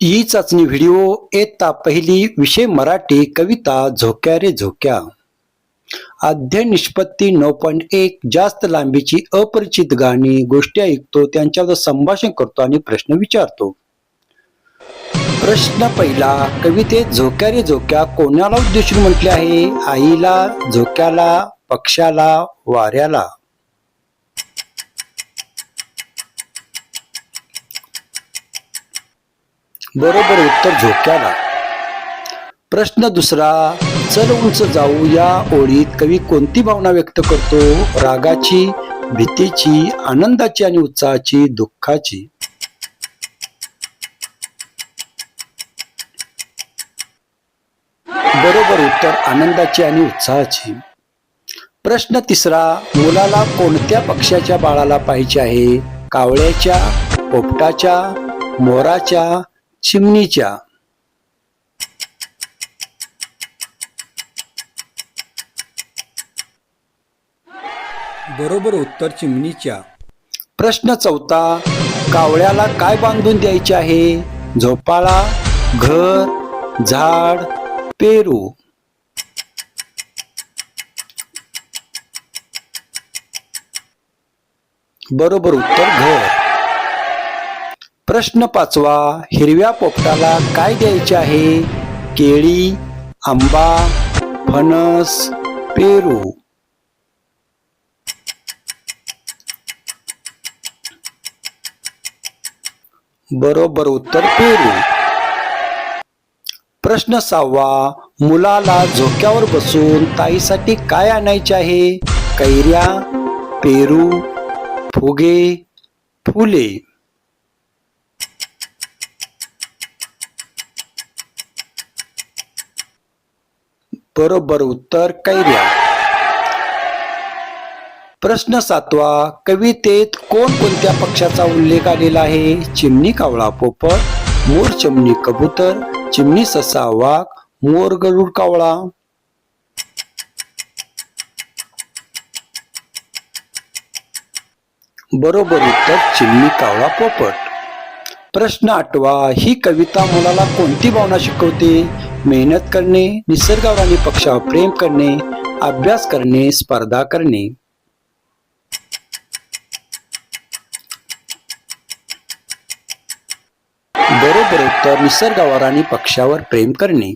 E चाचणी video येता पहिली विषय मराठी कविता झोक्या रे झोक्या. अध्ययन निष्पत्ती नऊ पॉईंट एक जास्त लांबीची अपरिचित गाणी गोष्टी ऐकतो त्यांच्यावर संभाषण करतो आणि प्रश्न विचारतो. प्रश्न पहिला कवितेत झोक्या रे झोक्या कोणाला उद्देशून म्हटले आहे? आईला झोक्याला पक्षाला वाऱ्याला? बरोबर उत्तर झोक्याला. प्रश्न दुसरा चल उंच जाऊ या ओळीत कवी कोणती भावना व्यक्त करतो? रागाची भीतीची आनंदाची आणि उत्साहाची दुःखाची. बरोबर उत्तर आनंदाची आणि उत्साहाची. प्रश्न तिसरा मुलाला कोणत्या पक्षाच्या बाळाला पाहिजे आहे? कावळ्याच्या पोपटाच्या मोराच्या चिमणीच्या. बरोबर उत्तर चिमणीच्या. प्रश्न चौथा कावळ्याला काय बांधून द्यायचे आहे? झोपाळा घर झाड पेरू. बरोबर उत्तर घर. प्रश्न पाचवा हिरव्या पोपटाला काय द्यायचे आहे? केळी आंबा फणस पेरू. बरोबर उत्तर पेरू. प्रश्न सहावा मुलाला झोक्यावर बसून ताईसाठी काय आणायचे आहे? कैऱ्या पेरू फुगे फुले. बरोबर उत्तर कैर्या प्रश्न सातवा कवितेत कोण कोणत्या पक्षाचा उल्लेख आलेला आहे? चिमणी कावळा पोपट मोर चिमणी कबूतर चिमणी ससा वाघ मोर गरुड कावळा. बरोबर उत्तर चिमणी कावळा पोपट. प्रश्न आठवा ही कविता मुलाला कोणती भावना शिकवते? मेहनत करणे निसर्गावर आणि पक्षावर प्रेम करणे अभ्यास करणे स्पर्धा करणे. बरोबर उत्तर निसर्गावर आणि पक्षावर प्रेम करणे.